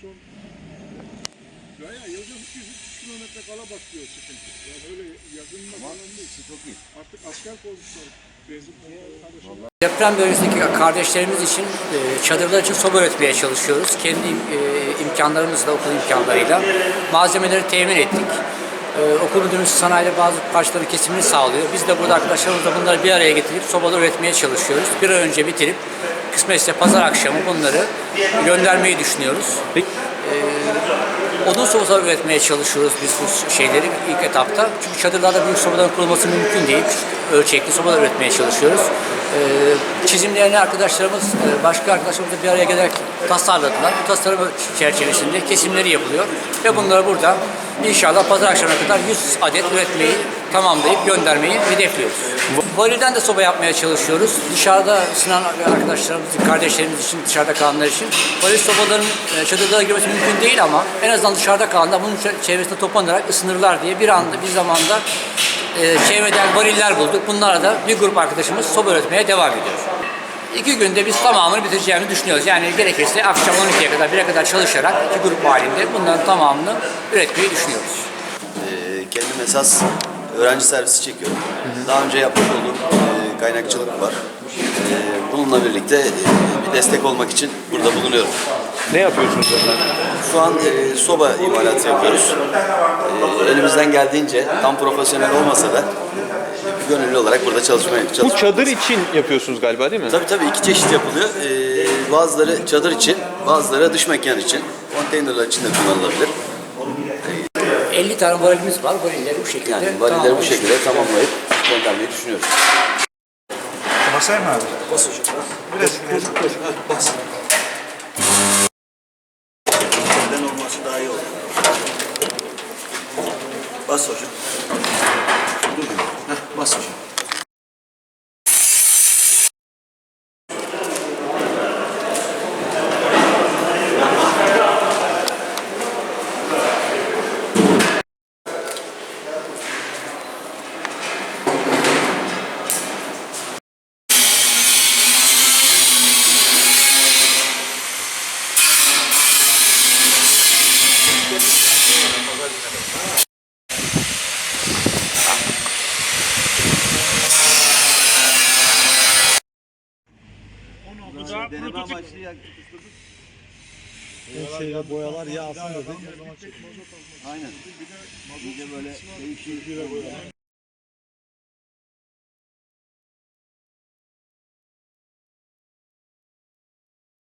200-300 kilometre kala başlıyor sıkıntı. Yani öyle yakınma falan değil. Çok iyi. Artık asker pompaları. Deprem bölgesindeki kardeşlerimiz için, e, çadırlar için soba üretmeye çalışıyoruz. Kendi e, imkanlarımızla, okul imkanlarıyla malzemeleri temin ettik. E, okul müdürümüz sanayide bazı parçaların kesimini sağlıyor. Biz de burada arkadaşlarımızla bunları bir araya getirip sobalar üretmeye çalışıyoruz. Bir an önce bitirip kısmetse pazar akşamı bunları göndermeyi düşünüyoruz. Peki. Odun sobaları üretmeye çalışıyoruz biz bu şeyleri ilk etapta. Çünkü çadırlarda büyük sobaların kurulması mümkün değil. Ölçekli sobalar üretmeye çalışıyoruz. Ee, çizimlerini arkadaşlarımız, e, başka arkadaşlarımız da bir araya gelerek tasarladılar. Bu tasarım çerçevesinde kesimleri yapılıyor. Ve bunları burada inşallah pazar akşamına kadar 100 adet üretmeyi tamamlayıp göndermeyi hedefliyoruz. Varilden de soba yapmaya çalışıyoruz. Dışarıda sınan arkadaşlarımız, kardeşlerimiz için, dışarıda kalanlar için. Varil sobaların e, çadırlara girmesi mümkün değil ama en azından dışarıda kalanlar bunun çe- çevresinde toplanarak ısınırlar diye bir anda, bir zamanda e, çevreden variller bulduk. Bunlarla da bir grup arkadaşımız soba üretmeye devam ediyor. İki günde biz tamamını bitireceğimizi düşünüyoruz. Yani gerekirse akşam 12'ye kadar, 1'e kadar çalışarak iki grup halinde bunların tamamını üretmeyi düşünüyoruz. Ee, kendim esas öğrenci servisi çekiyorum. Daha önce yapmış olduğum e, kaynakçılık var. Ee, bununla birlikte e, bir destek olmak için burada bulunuyorum. Ne yapıyorsunuz efendim? Şu an e, soba imalatı yapıyoruz. E, elimizden geldiğince tam profesyonel olmasa da e, gönüllü olarak burada çalışmaya Bu çalışıyoruz. çadır için yapıyorsunuz galiba değil mi? Tabii tabii iki çeşit yapılıyor. Ee, bazıları çadır için, bazıları dış mekan için. Konteynerler için de kullanılabilir. 50 tane varilimiz var. Varilleri bu şekilde Yani varileri bu şekilde tamamlayıp göndermeyi düşünüyoruz. Basayım mı abi? Bas hocam. Biraz Bas. Benden olması daha iyi olur. Bas hocam. Bas hocam. Bu da prototip. Şeyle boyalar yağsın dedi. Aynen. Bir de böyle değişik